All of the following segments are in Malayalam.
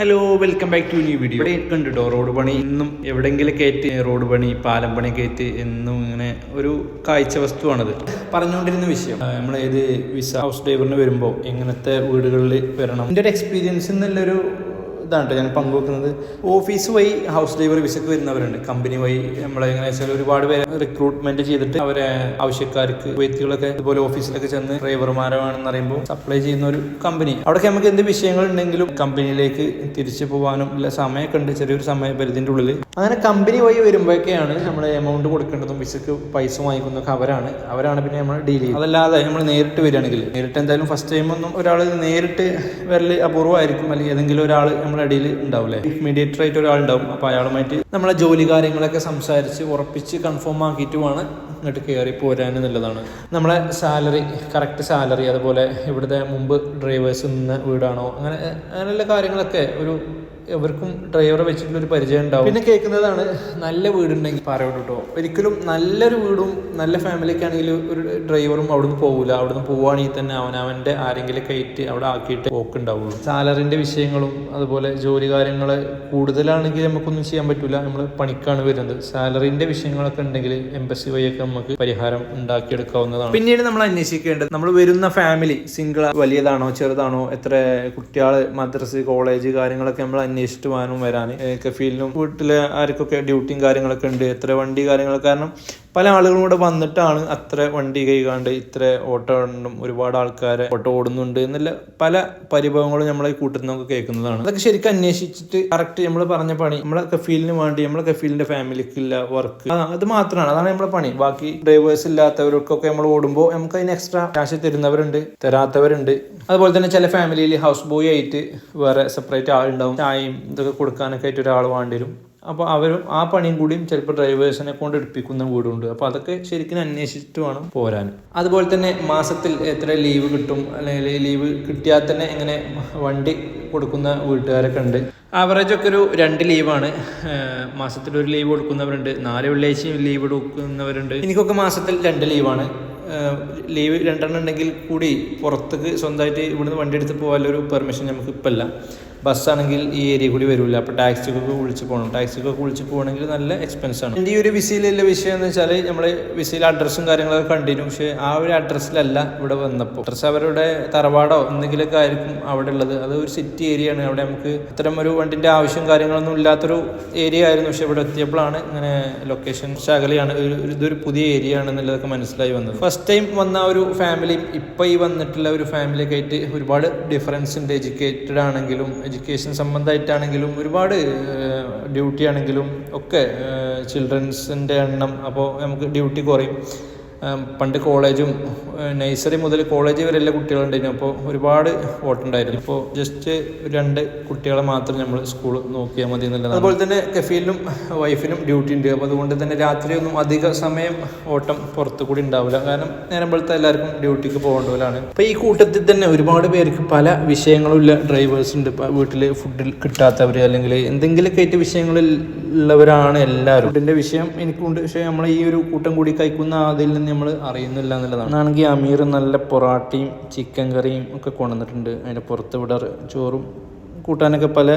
Hello welcome back to new video ഇവിടെ കണ്ടിട്ടോ റോഡ് പണി. ഇന്നും എവിടെയെങ്കിലും കയറ്റി റോഡ് പണി പാലം പണി കയറ്റി എന്നും ഇങ്ങനെ ഒരു കാഴ്ച വസ്തുവാണത്. പറഞ്ഞുകൊണ്ടിരുന്ന വിഷയം നമ്മൾ ഏത് വിസ ഹൗസ് ഡ്രൈവറിന് വരുമ്പോൾ എങ്ങനത്തെ വീടുകളിൽ വരണം? എന്റെ ഒരു എക്സ്പീരിയൻസ് എന്നുള്ളൊരു ഇതാണ് കേട്ടോ ഞാൻ പങ്കുവെക്കുന്നത്. ഓഫീസ് വഴി ഹൗസ് ഡ്രൈവർ വിസക്ക് വരുന്നവരുണ്ട്. കമ്പനി വഴി നമ്മളെ എങ്ങനെ വെച്ചാൽ ഒരുപാട് പേര് റിക്രൂട്ട്മെന്റ് ചെയ്തിട്ട് അവരെ ആവശ്യക്കാർക്ക് വ്യക്തികളൊക്കെ ഇതുപോലെ ഓഫീസിലൊക്കെ ചെന്ന് ഡ്രൈവർമാരാണെന്ന് അറിയുമ്പോൾ സപ്ലൈ ചെയ്യുന്ന ഒരു കമ്പനി അവിടെയൊക്കെ നമുക്ക് എന്ത് വിഷയങ്ങൾ ഉണ്ടെങ്കിലും കമ്പനിയിലേക്ക് തിരിച്ചു പോകാനും ഇല്ല. സമയമൊക്കെ ഉണ്ട്. ചെറിയൊരു സമയപരിധിന്റെ ഉള്ളിൽ അങ്ങനെ കമ്പനി വഴി വരുമ്പോഴൊക്കെയാണ് നമ്മൾ എമൗണ്ട് കൊടുക്കേണ്ടതും വിസക്ക് പൈസ വാങ്ങിക്കുന്നതൊക്കെ അവരാണ്. അവരാണ് പിന്നെ നമ്മൾ ഡീൽ ചെയ്യുന്നത്. അതല്ലാതെ നമ്മൾ നേരിട്ട് വരികയാണെങ്കിൽ നേരിട്ട് എന്തായാലും ഫസ്റ്റ് ടൈം ഒന്നും ഒരാൾ നേരിട്ട് വരൽ അപൂർവമായിരിക്കും. അല്ലെങ്കിൽ ഏതെങ്കിലും ഒരാൾ നമ്മുടെ ഇടയിൽ ഉണ്ടാവില്ലേ മീഡിയേറ്റർ ആയിട്ട് ഒരാൾ ഉണ്ടാവും. അപ്പോൾ അയാളുമായിട്ട് നമ്മളെ ജോലി കാര്യങ്ങളൊക്കെ സംസാരിച്ച് ഉറപ്പിച്ച് കൺഫേം ആക്കിയിട്ട് വേണം ഇങ്ങോട്ട് കയറി പോരാൻ എന്നുള്ളതാണ്. നമ്മളെ സാലറി കറക്റ്റ് സാലറി അതുപോലെ ഇവിടുത്തെ മുമ്പ് ഡ്രൈവേഴ്സ് നിന്ന് വീടാണോ അങ്ങനെ അങ്ങനെയുള്ള കാര്യങ്ങളൊക്കെ ഒരു എവർക്കും ഡ്രൈവറെ വെച്ചിട്ടുള്ള ഒരു പരിചയം ഉണ്ടാവും. പിന്നെ കേൾക്കുന്നതാണ് നല്ല വീടുണ്ടെങ്കിൽ. പറയോട്ട് കേട്ടോ ഒരിക്കലും നല്ലൊരു വീടും നല്ല ഫാമിലിക്ക് ആണെങ്കിൽ ഒരു ഡ്രൈവറും അവിടുന്ന് പോകില്ല അവിടുന്ന് പോവുകയാണെങ്കിൽ തന്നെ അവൻ അവന്റെ ആരെങ്കിലും കയറ്റി അവിടെ ആക്കിയിട്ട് പോക്കുണ്ടാവുള്ളൂ സാലറിന്റെ വിഷയങ്ങളും അതുപോലെ ജോലി കാര്യങ്ങൾ കൂടുതലാണെങ്കിൽ നമുക്കൊന്നും ചെയ്യാൻ പറ്റില്ല നമ്മൾ പണിക്കാണ് വരുന്നത്. സാലറിന്റെ വിഷയങ്ങളൊക്കെ ഉണ്ടെങ്കിൽ എംബസി വഴിയൊക്കെ നമുക്ക് പരിഹാരം ഉണ്ടാക്കിയെടുക്കാവുന്നതാണ്. പിന്നീട് നമ്മൾ അന്വേഷിക്കേണ്ടത് നമ്മൾ വരുന്ന ഫാമിലി സിംഗിൾ വലിയതാണോ ചെറുതാണോ എത്ര കുട്ടികൾ മദ്രസ് കോളേജ് കാര്യങ്ങളൊക്കെ നമ്മൾ അന്വേഷിച്ചിട്ട് വേണം വരാൻ കഫീലിനും വീട്ടിലെ ആർക്കൊക്കെ ഡ്യൂട്ടിയും കാര്യങ്ങളൊക്കെ ഉണ്ട് എത്ര വണ്ടി കാര്യങ്ങളൊക്കെ കാരണം പല ആളുകളും കൂടെ വന്നിട്ടാണ് അത്ര വണ്ടി കൈകാണ്ട് ഇത്ര ഓട്ടോ ഉണ്ടും ഒരുപാട് ആൾക്കാരെ ഓട്ടോ ഓടുന്നുണ്ട് എന്നുള്ള പല പരിഭവങ്ങളും നമ്മളെ കൂട്ടത്തിൽ നിന്നൊക്കെ കേൾക്കുന്നതാണ്. അതൊക്കെ ശരിക്കും അന്വേഷിച്ചിട്ട് കറക്റ്റ് നമ്മൾ പറഞ്ഞ പണി നമ്മളെ കഫീലിന് വേണ്ടി നമ്മളെ കഫീലിന്റെ ഫാമിലിക്കില്ല വർക്ക് അത് മാത്രമാണ് അതാണ് നമ്മളെ പണി. ബാക്കി ഡ്രൈവേഴ്സ് ഇല്ലാത്തവർക്കൊക്കെ നമ്മൾ ഓടുമ്പോൾ നമുക്ക് അതിന് എക്സ്ട്രാ ക്യാഷ് തരുന്നവരുണ്ട് തരാത്തവരുണ്ട്. അതുപോലെ തന്നെ ചില ഫാമിലിയിൽ ഹൗസ് ബോയ് ആയിട്ട് വേറെ സെപ്പറേറ്റ് ആളുണ്ടാവും ചായയും ഇതൊക്കെ കൊടുക്കാനൊക്കെ ആയിട്ട് ഒരാൾ വേണ്ടി വരും. അപ്പോൾ അവരും ആ പണിയും കൂടിയും ചിലപ്പോൾ ഡ്രൈവേഴ്സിനെ കൊണ്ട് എടുപ്പിക്കുന്ന വീടുണ്ട്. അപ്പോൾ അതൊക്കെ ശരിക്കും അന്വേഷിച്ചിട്ട് വേണം പോരാൻ. അതുപോലെ തന്നെ മാസത്തിൽ എത്ര ലീവ് കിട്ടും? അല്ലെങ്കിൽ ലീവ് കിട്ടിയാൽ തന്നെ എങ്ങനെ വണ്ടി കൊടുക്കുന്ന വീട്ടുകാരൊക്കെ ഉണ്ട്. ആവറേജ് ഒക്കെ ഒരു രണ്ട് ലീവാണ്. മാസത്തിൽ ഒരു ലീവ് കൊടുക്കുന്നവരുണ്ട്. നാല് വെള്ളിയാഴ്ചയും ലീവ് കൊടുക്കുന്നവരുണ്ട്. എനിക്കൊക്കെ മാസത്തിൽ രണ്ട് ലീവാണ്. ലീവ് രണ്ടെണ്ണം ഉണ്ടെങ്കിൽ കൂടി പുറത്തേക്ക് സ്വന്തമായിട്ട് ഇവിടുന്ന് വണ്ടി എടുത്ത് പോകാനുള്ളൊരു പെർമിഷൻ നമുക്ക് ഇപ്പം ഇല്ല. ബസ്സാണെങ്കിൽ ഈ ഏരിയ കൂടി വരില്ല അപ്പോൾ ടാക്സിക്കൊക്കെ വിളിച്ച് പോകണം ടാക്സിക്കൊക്കെ വിളിച്ച് പോകണമെങ്കിൽ നല്ല എക്സ്പെൻസ് ആണ്. എന്റെ ഈ ഒരു വിസയിലുള്ള വിഷയം എന്ന് വെച്ചാൽ നമ്മൾ വിസയിൽ അഡ്രസ്സും കാര്യങ്ങളൊക്കെ കണ്ടിരുന്നു. പക്ഷേ ആ ഒരു അഡ്രസ്സിലല്ല ഇവിടെ വന്നപ്പോൾ. അഡ്രസ്സ് അവരുടെ തറവാടോ എന്തെങ്കിലുമൊക്കെ ആയിരിക്കും അവിടെ ഉള്ളത്. അത് ഒരു സിറ്റി ഏരിയ ആണ്. അവിടെ നമുക്ക് ഇത്തരം ഒരു വണ്ടിന്റെ ആവശ്യം കാര്യങ്ങളൊന്നും ഇല്ലാത്തൊരു ഏരിയ ആയിരുന്നു. പക്ഷേ ഇവിടെ എത്തിയപ്പോഴാണ് ഇങ്ങനെ ലൊക്കേഷൻ ശകലയാണ്. ഒരു- ഇതൊരു പുതിയ ഏരിയ ആണെന്നുള്ളതൊക്കെ മനസ്സിലായി വന്നത്. ഫസ്റ്റ് ടൈം വന്ന ഒരു ഫാമിലിയും ഇപ്പോൾ ഈ വന്നിട്ടുള്ള ഒരു ഫാമിലിയൊക്കെ ആയിട്ട് ഒരുപാട് ഡിഫറൻസ് ഉണ്ട്. എഡ്യൂക്കേറ്റഡ് ആണെങ്കിലും എഡ്യൂക്കേഷൻ സംബന്ധമായിട്ടാണെങ്കിലും ഒരുപാട് ഡ്യൂട്ടി ആണെങ്കിലും ഒക്കെ ചിൽഡ്രൻസിന്റെ എണ്ണം അപ്പോൾ നമുക്ക് ഡ്യൂട്ടി കുറയും. പണ്ട് കോളേജും നഴ്സറി മുതൽ കോളേജ് വരെ വരെയുള്ള കുട്ടികളുണ്ടായിരുന്നു. അപ്പോൾ ഒരുപാട് ഓട്ടുണ്ടായിരുന്നു ഇപ്പോൾ ജസ്റ്റ് രണ്ട് കുട്ടികളെ മാത്രം നമ്മൾ സ്കൂൾ നോക്കിയാൽ മതി എന്നുള്ളത് അതുപോലെ തന്നെ കഫീലിനും വൈഫിനും ഡ്യൂട്ടി ഉണ്ട്. അപ്പോൾ അതുകൊണ്ട് തന്നെ രാത്രിയൊന്നും അധിക സമയം ഓട്ടം പുറത്തു കൂടി ഉണ്ടാവില്ല. കാരണം നേരം വെളുത്ത എല്ലാവർക്കും ഡ്യൂട്ടിക്ക് പോകേണ്ടവരാണ് അപ്പോൾ ഈ കൂട്ടത്തിൽ തന്നെ ഒരുപാട് പേർക്ക് പല വിഷയങ്ങളുള്ള ഡ്രൈവേഴ്സ് ഉണ്ട്. ഇപ്പോൾ വീട്ടിൽ ഫുഡിൽ കിട്ടാത്തവർ അല്ലെങ്കിൽ എന്തെങ്കിലുമൊക്കെ ആയിട്ട് വിഷയങ്ങളിൽ ഉള്ളവരാണ് എല്ലാവരും ഫുഡിന്റെ വിഷയം എനിക്കുണ്ട്. പക്ഷേ നമ്മൾ ഈ ഒരു കൂട്ടം കൂടി കഴിക്കുന്ന അതിൽ നിന്ന് നമ്മൾ അറിയുന്നില്ല എന്നുള്ളതാണ്. ആണെങ്കിൽ അമീർ നല്ല പൊറാട്ടയും ചിക്കൻ കറിയും ഒക്കെ കൊണ്ടുവന്നിട്ടുണ്ട്. അതിന്റെ പുറത്ത് ഇവിടെ ചോറും കൂട്ടാനൊക്കെ പല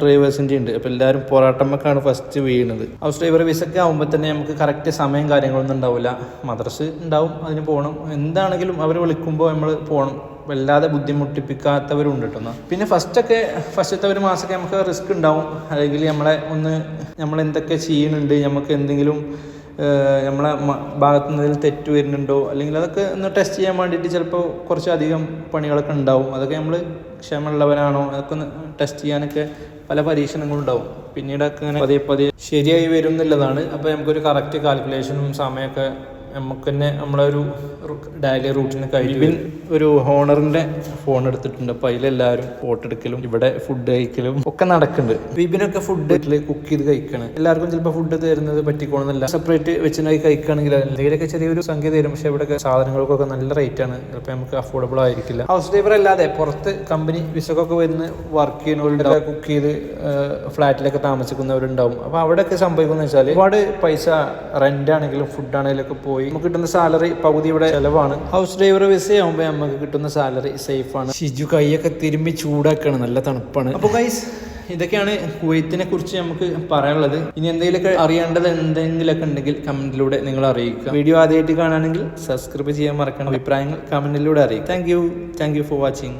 ഡ്രൈവേഴ്സിന്റെ ഉണ്ട്. അപ്പോൾ എല്ലാവരും പൊറാട്ടമ്മക്കാണ് ഫസ്റ്റ് വീഴുന്നത്. ഹൗസ് ഡ്രൈവർ വിസൊക്കെ ആകുമ്പോൾ തന്നെ നമുക്ക് കറക്റ്റ് സമയം കാര്യങ്ങളൊന്നും ഉണ്ടാവില്ല മദ്രസ് ഉണ്ടാവും അതിന് പോകണം എന്താണെങ്കിലും അവർ വിളിക്കുമ്പോൾ നമ്മൾ പോകണം വല്ലാതെ ബുദ്ധിമുട്ടിപ്പിക്കാത്തവരുണ്ട് കേട്ടോ. പിന്നെ ഫസ്റ്റൊക്കെ ഫസ്റ്റത്തെ ഒരു മാസമൊക്കെ നമുക്ക് റിസ്ക് ഉണ്ടാവും. അല്ലെങ്കിൽ നമ്മളെ ഒന്ന് നമ്മൾ എന്തൊക്കെ ചെയ്യുന്നുണ്ട് നമുക്ക് എന്തെങ്കിലും നമ്മളെ ഭാഗത്തു നിന്ന് എന്തെങ്കിലും തെറ്റ് വരുന്നുണ്ടോ? അല്ലെങ്കിൽ അതൊക്കെ ഒന്ന് ടെസ്റ്റ് ചെയ്യാൻ വേണ്ടിയിട്ട് ചിലപ്പോൾ കുറച്ചധികം പണികളൊക്കെ ഉണ്ടാവും. അതൊക്കെ നമ്മൾ ക്ഷമയുള്ളവരാണോ അതൊക്കെ ഒന്ന് ടെസ്റ്റ് ചെയ്യാനൊക്കെ പല പരീക്ഷണങ്ങളും ഉണ്ടാവും. പിന്നീടൊക്കെ അങ്ങനെ പതിയെ പതിയെ ശരിയായി വരും എന്നുള്ളതാണ്. അപ്പോൾ നമുക്കൊരു കറക്റ്റ് കാൽക്കുലേഷനും സമയമൊക്കെ നമുക്ക് തന്നെ ഒരു ഡെയിലി റൂട്ടിന് കഴിയും ഒരു ഹോണറിന്റെ ഫോൺ എടുത്തിട്ടുണ്ട്. അപ്പോൾ അതിലെല്ലാവരും ഫോട്ടോ എടുക്കലും ഇവിടെ ഫുഡ് കഴിക്കലും ഒക്കെ നടക്കുന്നുണ്ട്. വിപിനൊക്കെ ഫുഡ് വീട്ടിൽ കുക്ക് ചെയ്ത് കഴിക്കണം. എല്ലാവർക്കും ചിലപ്പോൾ ഫുഡ് തരുന്നത് പറ്റിക്കോണമെന്നില്ല സെപ്പറേറ്റ് വെച്ചിട്ടായി കഴിക്കുകയാണെങ്കിൽ എന്തെങ്കിലുമൊക്കെ ചെറിയൊരു സംഖ്യ തരും. പക്ഷേ ഇവിടെ സാധനങ്ങൾക്കൊക്കെ നല്ല റേറ്റ് ആണ്. ചിലപ്പോൾ നമുക്ക് അഫോർഡബിൾ ആയിരിക്കില്ല. ഹൗസ് ഡ്രൈവർ അല്ലാതെ പുറത്ത് കമ്പനി വിസക്കൊക്കെ വരുന്ന വർക്ക് ചെയ്യുന്നവരുടെ കുക്ക് ചെയ്ത് ഫ്ലാറ്റിലൊക്കെ താമസിക്കുന്നവരുണ്ടാവും. അപ്പോൾ അവിടെയൊക്കെ സംഭവിക്കുന്നത് വെച്ചാൽ ഒരുപാട് പൈസ റെന്റ് ആണെങ്കിലും ഫുഡ് ആണെങ്കിലും ഒക്കെ പോയി നമുക്ക് കിട്ടുന്ന സാലറി പകുതി ഇവിടെ ചെലവാണ്. ഹൗസ് ഡ്രൈവർ വിസ ആകുമ്പോൾ നമുക്ക് കിട്ടുന്ന സാലറി സേഫ് ആണ്. ഷിജു കൈയൊക്കെ തിരുമ്പി ചൂടാക്കാണ് നല്ല തണുപ്പാണ്. അപ്പോൾ ഗൈസ് ഇതൊക്കെയാണ് കുവൈത്തിനെ കുറിച്ച് നമുക്ക് പറയാനുള്ളത്. ഇനി എന്തെങ്കിലുമൊക്കെ അറിയേണ്ടത് എന്തെങ്കിലുമൊക്കെ ഉണ്ടെങ്കിൽ കമന്റിലൂടെ നിങ്ങൾ അറിയിക്കുക. വീഡിയോ ആദ്യമായിട്ട് കാണുകയാണെങ്കിൽ സബ്സ്ക്രൈബ് ചെയ്യാൻ മറക്കണം അഭിപ്രായങ്ങൾ കമന്റിലൂടെ അറിയിക്കും thank you thank you for watching